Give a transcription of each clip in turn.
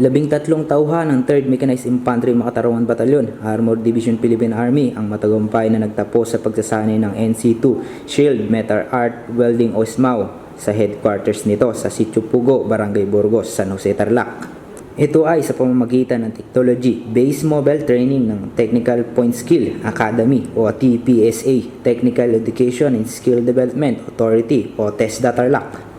Labing tatlong tauhan ng 3rd Mechanized Infantry Makatarungan Batalyon, Armored Division Philippine Army ang matagumpay na nagtapos sa pagsasanay ng NC2 Shield Metal Art Welding Osmao sa headquarters nito sa Sitio Pugo, Barangay Burgos, San Jose, Tarlac. Ito ay sa pamamagitan ng Technology Based Mobile Training ng Technical Point Skill Academy o TPSA Technical Education and Skill Development Authority o TESDA Tarlac.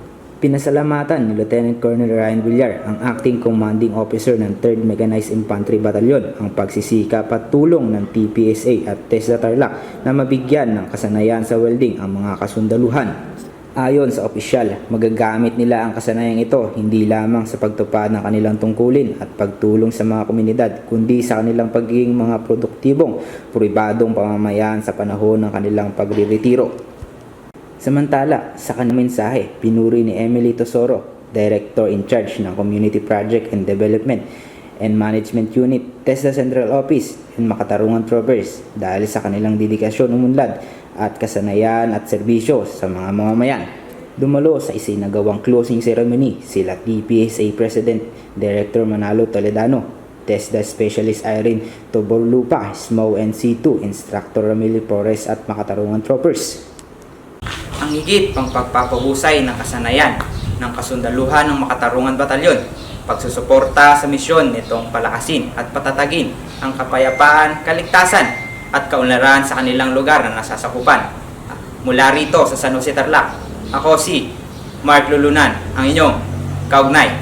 Pinasalamatan ni Lieutenant Colonel Ryan Villar, ang acting commanding officer ng 3rd Mechanized Infantry Battalion, ang pagsisikap at tulong ng TPSA at TESDA Tarlac na mabigyan ng kasanayan sa welding ang mga kasundaluhan. Ayon sa opisyal, magagamit nila ang kasanayang ito hindi lamang sa pagtupad ng kanilang tungkulin at pagtulong sa mga komunidad, kundi sa kanilang pagiging mga produktibong, pribadong pamamayaan sa panahon ng kanilang pagriretiro. Samantala, sa kanyang mensahe, pinuri ni Emily Tosoro, Director in Charge ng Community Project and Development and Management Unit, TESDA Central Office, and Makatarungan Troopers dahil sa kanilang dedikasyon umunlad at kasanayan at serbisyo sa mga mamamayan. Dumalo sa isinagawang closing ceremony sila TPSA President Director Manalo Toledano, TESDA Specialist Irene Toborlupa, SMO NC2 Instructor Ramili Flores at Makatarungan Troopers ang higit pang pagpapahusay ng kasanayan ng kasundaluhan ng Makatarungan Batalyon, pagsusuporta sa misyon nitong palakasin at patatagin ang kapayapaan, kaligtasan at kaunlaran sa kanilang lugar na nasasakupan. Mula rito sa San Jose Tarlac, ako si Mark Lulunan, ang inyong kaugnay